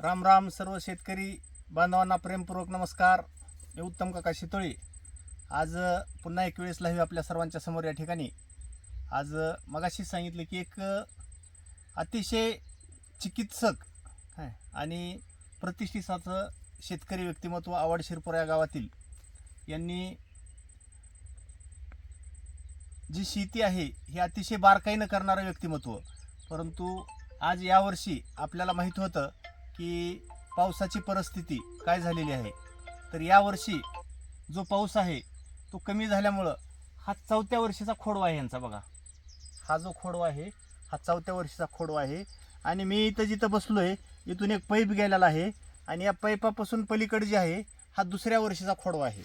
राम राम सर्व शेतकरी बांधवांना प्रेमपूर्वक नमस्कार. मी उत्तम काका शितोळे. आज पुन्हा एक वेळेस लाईव्ह आपल्या सर्वांच्या समोर या ठिकाणी. आज मगाशी सांगितलं की एक अतिशय चिकित्सक आणि प्रतिष्ठिताचं शेतकरी व्यक्तिमत्व आवड शिरपूर या गावातील यांनी जी शेती आहे ही अतिशय बारकाईनं करणारं व्यक्तिमत्व. परंतु आज यावर्षी आपल्याला माहीत होतं की पावसाची परिस्थिती काय झालेली आहे. तर यावर्षी जो पाऊस आहे तो कमी झाल्यामुळं हा चौथ्या वर्षीचा खोडवा आहे यांचा बघा. हा जो खोडवा आहे हा चौथ्या वर्षीचा खोडवा आहे. आणि मी इथं जिथं बसलो आहे इथून एक पैप गेलेला आहे आणि या पैपापासून पलीकडे जे आहे हा दुसऱ्या वर्षीचा खोडवा आहे.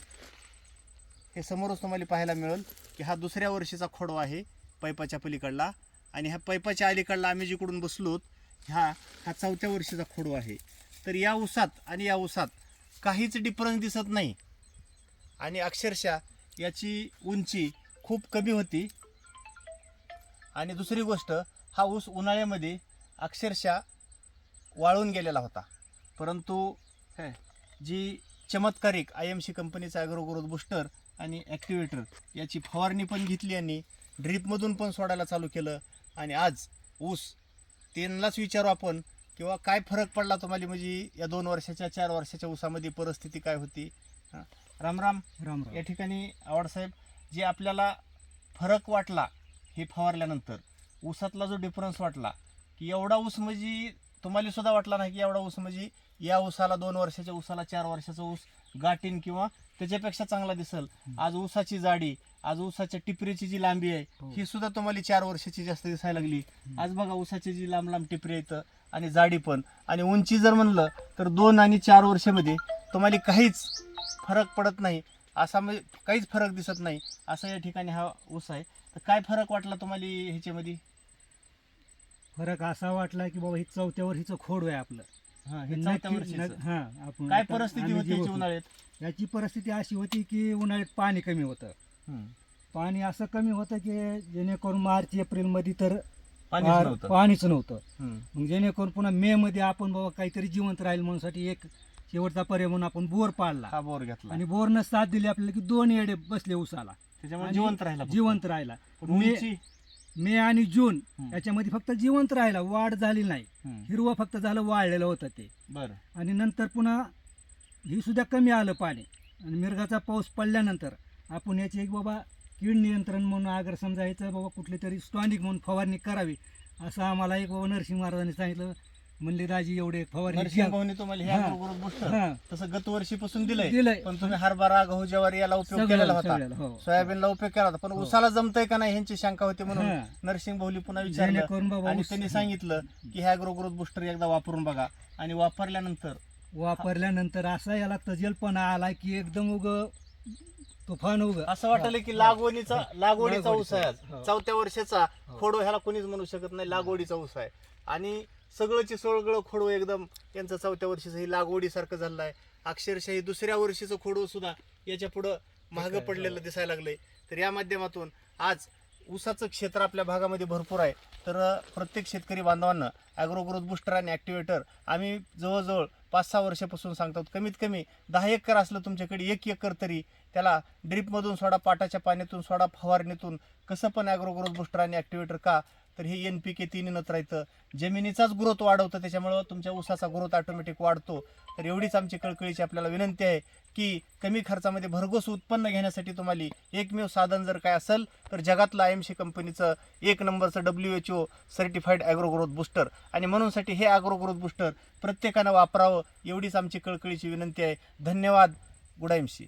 हे समोरच तुम्हाला पाहायला मिळेल की हा दुसऱ्या वर्षीचा खोडवा आहे पैपाच्या पलीकडला. आणि ह्या पैपाच्या अलीकडला आम्ही जिकडून बसलोत ह्या हा चौथ्या वर्षीचा खोडवा आहे. तर या ऊसात आणि या ऊसात काहीच डिफरन्स दिसत नाही. आणि अक्षरशः याची उंची खूप कमी होती. आणि दुसरी गोष्ट हा ऊस उन्हाळ्यामध्ये अक्षरशः वाळून गेलेला होता. परंतु हे, जी चमत्कारिक आय एम सी कंपनीचा ॲग्रो ग्रोथ बुस्टर आणि ॲक्टिवेटर याची फवारणी पण घेतली यांनी ड्रीपमधून पण सोडायला चालू केलं. आणि आज ऊस त्यांनाच विचारू आपण किंवा काय फरक पडला तुम्हाला? म्हणजे या दोन वर्षाच्या चार वर्षाच्या ऊसामध्ये परिस्थिती काय होती? राम राम. राम या ठिकाणी आवडसाहेब जे आपल्याला फरक वाटला हे फवारल्यानंतर ऊसातला जो डिफरन्स वाटला की एवढा ऊस म्हणजे तुम्हाला सुद्धा वाटला नाही की एवढा ऊस म्हणजे या ऊसाला दोन वर्षाच्या ऊसाला चार वर्षाचा ऊस गाठीन किंवा त्याच्यापेक्षा चांगला दिसल. आज ऊसाची जाडी आज ऊसाच्या टिपरीची जी लांबी आहे हो. ही सुद्धा तुम्हाला चार वर्षाची जास्त दिसायला लागली. आज बघा ऊसाची जी लांब लांब टिपरी येतं आणि जाडी पण. आणि उंची जर म्हणलं तर दोन आणि चार वर्षामध्ये तुम्हाला काहीच फरक पडत नाही. असा म्हणजे काहीच फरक दिसत नाही. असा या ठिकाणी हा ऊस आहे. तर काय फरक वाटला तुम्हाला ह्याच्यामध्ये? फरक असा वाटला की बाबा हे चौथ्या वर्षीचं खोड आहे आपलं. आपण काय परिस्थिती होती उन्हाळ्यात? याची परिस्थिती अशी होती की उन्हाळ्यात पाणी कमी होतं. पाणी असं कमी होतं की जेणेकरून मार्च एप्रिलमध्ये तर पाणीच नव्हतं. पाणीच नव्हतं. हम्म. मग जेणेकरून पुन्हा मे मध्ये आपण बाबा काहीतरी जिवंत राहील म्हणून साठी एक शेवटचा पर्याय म्हणून आपण बोर पाडला. हा बोर घेतला. आणि बोरनं साथ दिली आपल्याला की दोन येडे बसले उसाला त्याच्यामुळे आणि जिवंत राहिला फक्त. जिवंत राहिला. पण मे उंची? मे आणि जून हम्म. याच्यामध्ये फक्त जिवंत राहिला वाढ झाली नाही. हम्म. हिरवं फक्त झालं वाळलेलं होतं ते. बरं. आणि नंतर पुन्हा ही सुद्धा कमी आलं पाणी. आणि मिरगाचा पाऊस पडल्यानंतर आपण याचे एक बाबा कीड नियंत्रण म्हणून अगर समजायचं बाबा कुठली तरी स्टॉनिक म्हणून फवारणी करावी असं आम्हाला एक बाबा नरसिंह महाराजांनी सांगितलं. म्हणले दाजी एवढे फवारणी तुम्हाला हे तसं गत वर्षीपासून दिलंय. दिलंय. पण तुम्ही हरभरा गहू ज्वारी याला उपयोग केलेला होता. सगळ्याला, हो. सोयाबीनला उपयोग केला होता. पण हो. उसाला जमतंय का नाही ह्यांची शंका होती म्हणून हा. नरसिंह भाऊली पुन्हा विचारलं. जेणेकरून बाबा आणि ऊस- त्यांनी सांगितलं की ह्या ग्रोथ बुस्टर एकदा वापरून बघा. आणि वापरल्यानंतर वापरल्यानंतर असा याला तजेलपणा आला की एकदम उग तुफान उग. असं वाटलं की लागवडीचा लागवडीचा ऊस आहे आज. हो. चौथ्या वर्षाचा हो. खोडो ह्याला कोणीच म्हणू शकत नाही लागवडीचा ऊस आहे. आणि सगळंची सगळं खोडो एकदम यांचं चौथ्या वर्षीचं ही लागवडीसारखं झालं आहे अक्षरशः ही दुसऱ्या वर्षीचं खोडो सुद्धा याच्या पुढं महाग पडलेलं दिसायला लागलंय. तर या माध्यमातून आज ऊसाचं क्षेत्र आपल्या भागामध्ये भरपूर आहे. तर प्रत्येक शेतकरी बांधवांना ॲग्रो ग्रोथ बुस्टर आणि ॲक्टिवेटर आम्ही जवळजवळ पाच सहा वर्षापासून सांगतात कमीत कमी दहा एकर असलं तुमच्याकडे एक एकर तरी त्याला ड्रीपमधून सोडा पाटाच्या पाण्यातून सोडा फवारणीतून कसं पण ॲग्रो ग्रोथ बुस्टर आणि ॲक्टिवेटर का तर हे एन पी के तिन्हीनच राहतं जमिनीचाच ग्रोथ वाढवतं त्याच्यामुळं तुमच्या ऊसाचा ग्रोथ ऑटोमॅटिक वाढतो. तर एवढीच आमची कळकळीची आपल्याला विनंती आहे की कमी खर्चामध्ये भरघोस उत्पन्न घेण्यासाठी तुम्हाला एकमेव साधन जर काय असेल तर जगातलं आय एम सी कंपनीचं एक नंबरचं W H O certified agro growth booster आणि म्हणूनसाठी हे ॲग्रो ग्रोथ बुस्टर प्रत्येकानं वापरावं एवढीच आमची कळकळीची विनंती आहे. धन्यवाद. Good M C